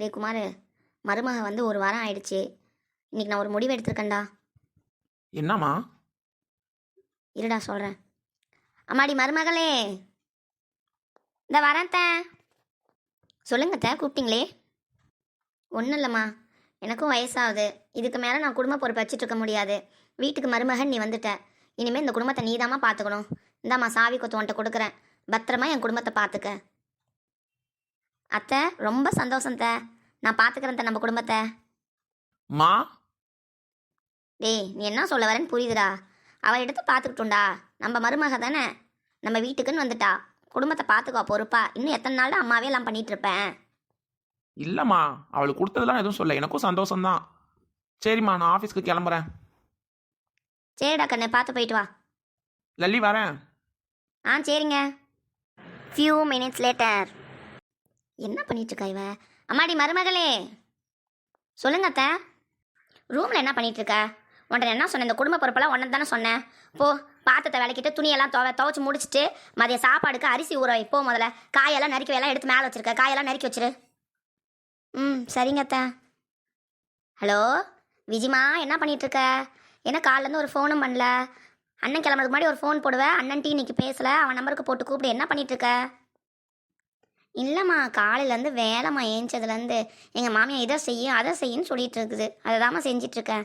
டேய் குமார் மருமக வந்து ஒரு வாரம் ஆயிடுச்சு. இன்னைக்கு நான் ஒரு முடிவு எடுத்திருக்கேன்டா. என்னம்மா? இருடா சொல்கிறேன் அம்மாடி மருமகளே. இந்த வரேன் சொல்லுங்க த கூப்பிட்டீங்களே. ஒன்றும் இல்லைம்மா. எனக்கும் வயசாகுது. இதுக்கு மேலே நான் குடும்ப பொறுப்பு வச்சுட்டு இருக்க முடியாது. வீட்டுக்கு மருமகன் நீ வந்துட்ட. இனிமேல் இந்த குடும்பத்தை நீதாம்மா பார்த்துக்கணும் இந்தாம்மா சாவி கொத்து உன்ட்ட கொடுக்குறேன். பத்திரமா என் குடும்பத்தை பார்த்துக்க அத்தை ரொம்ப சந்தோஷம் த நான் பார்த்துக்கிறேன் த நம்ம குடும்பத்தை. மா? டேய் நீ என்ன சொல்ல வரேன்னு புரியுதுடா. அவள் எடுத்து பார்த்துக்கிட்டோண்டா நம்ம மருமக தானே. நம்ம வீட்டுக்குன்னு வந்துட்டா. குடும்பத்தை பார்த்துக்கோ பொறுப்பா. இன்னும் எத்தனை நாள் அம்மாவே எல்லாம் பண்ணிட்டு இருப்பேன். இல்லைம்மா. அவளுக்கு கொடுத்ததெல்லாம் எதுவும் சொல்ல. எனக்கும் சந்தோஷம்தான் சரிம்மா நான் ஆஃபீஸ்க்கு கிளம்புறேன். சரிடா கண்ணு பார்த்து போயிட்டு வா. லல்லி வரேன். ஆ சரிங்க. ஃபியூ மினிட்ஸ் லேட்டர் என்ன பண்ணிட்டு இவ? அம்மாடி மருமகளே. சொல்லுங்க அத்தை ரூமில் என்ன பண்ணிட்டு இருக்க உன்ட்ட என்ன சொன்னேன்? இந்த குடும்ப பொறுப்பெல்லாம் ஒன்று தானே சொன்னேன். போ பாத்திரத்தை விளக்கிட்டு துணியெல்லாம் துவ துவச்சி முடிச்சிட்டு மதிய சாப்பாடுக்கு அரிசி ஊற வை. முதல்ல. காயெல்லாம் நறுக்கி எல்லாம் எடுத்து மேலே வச்சிருக்க. காயெல்லாம் நறுக்கி வச்சிரு. ம் சரிங்க அத்தை ஹலோ? விஜிமா என்ன பண்ணிட்டு இருக்க என்ன காலிலேருந்து ஒரு ஃபோனும் பண்ணல. அண்ணன் கிளம்புறதுக்கு முன்னாடி ஒரு ஃபோன் போடுவேன் அண்ணன் டீ இன்னைக்கு பேசல. அவன் நம்பருக்கு போட்டு கூப்பிடு. என்ன பண்ணிட்டு இருக்க இல்லைம்மா காலையிலேருந்து வேலைம்மா ஏஞ்சதுலேருந்து எங்கள் மாமியார் இதை செய்யும் அதை செய்யுன்னு சொல்லிட்டு இருக்குது அதை தாம்மா செஞ்சிட்ருக்கேன்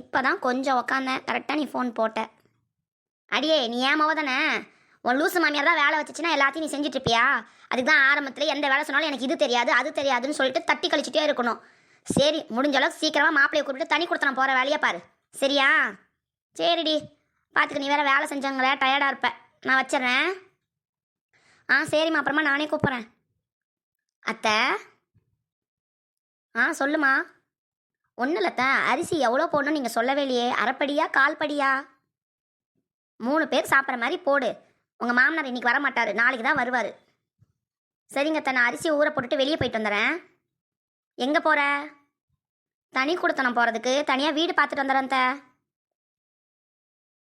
இப்போ தான் கொஞ்சம் உக்காந்தேன். கரெக்டாக நீ ஃபோன் போட்ட. அடியே நீ ஏமாவ தானே? உன் லூசு மாமியார் தான் வேலை வச்சுச்சுன்னா எல்லாத்தையும் நீ செஞ்சுட்டு இருப்பியா அதுக்கு தான் ஆரம்பத்தில் எந்த வேலை சொன்னாலும் எனக்கு இது தெரியாது அது தெரியாதுன்னு சொல்லிட்டு தட்டி கழிச்சிட்டே இருக்கணும். சரி முடிஞ்ச அளவுக்கு சீக்கிரமாக மாப்பிள்ளையை கூப்பிட்டு தனி கொடுத்தன போகிற வேலையை பாரு. சரியா? சரிடி. பார்த்துக்க நீ வேறு வேலை செஞ்சாங்களே டயர்டாக இருப்ப. நான் வச்சிடுறேன். ஆ சரிம்மா. அப்புறமா நானே கூப்பிட்றேன். அத்தை? ஆ சொல்லுமா. ஒன்றும் இல்லத்த அரிசி எவ்வளோ போடணும் நீங்கள் சொல்லவே இல்லையே. அரைப்படியா கால்படியா? மூணு பேர் சாப்பிட்ற மாதிரி போடு. உங்கள் மாமனார் இன்னைக்கு வர மாட்டார் நாளைக்கு தான் வருவார். சரிங்க அத்தை நான் அரிசியை ஊற போட்டுட்டு வெளியே போயிட்டு வந்துடுறேன். எங்கே போகிற தனி கொடுத்தனம் போகிறதுக்கு தனியாக வீடு பார்த்துட்டு வந்துடுறேன் அத்தை.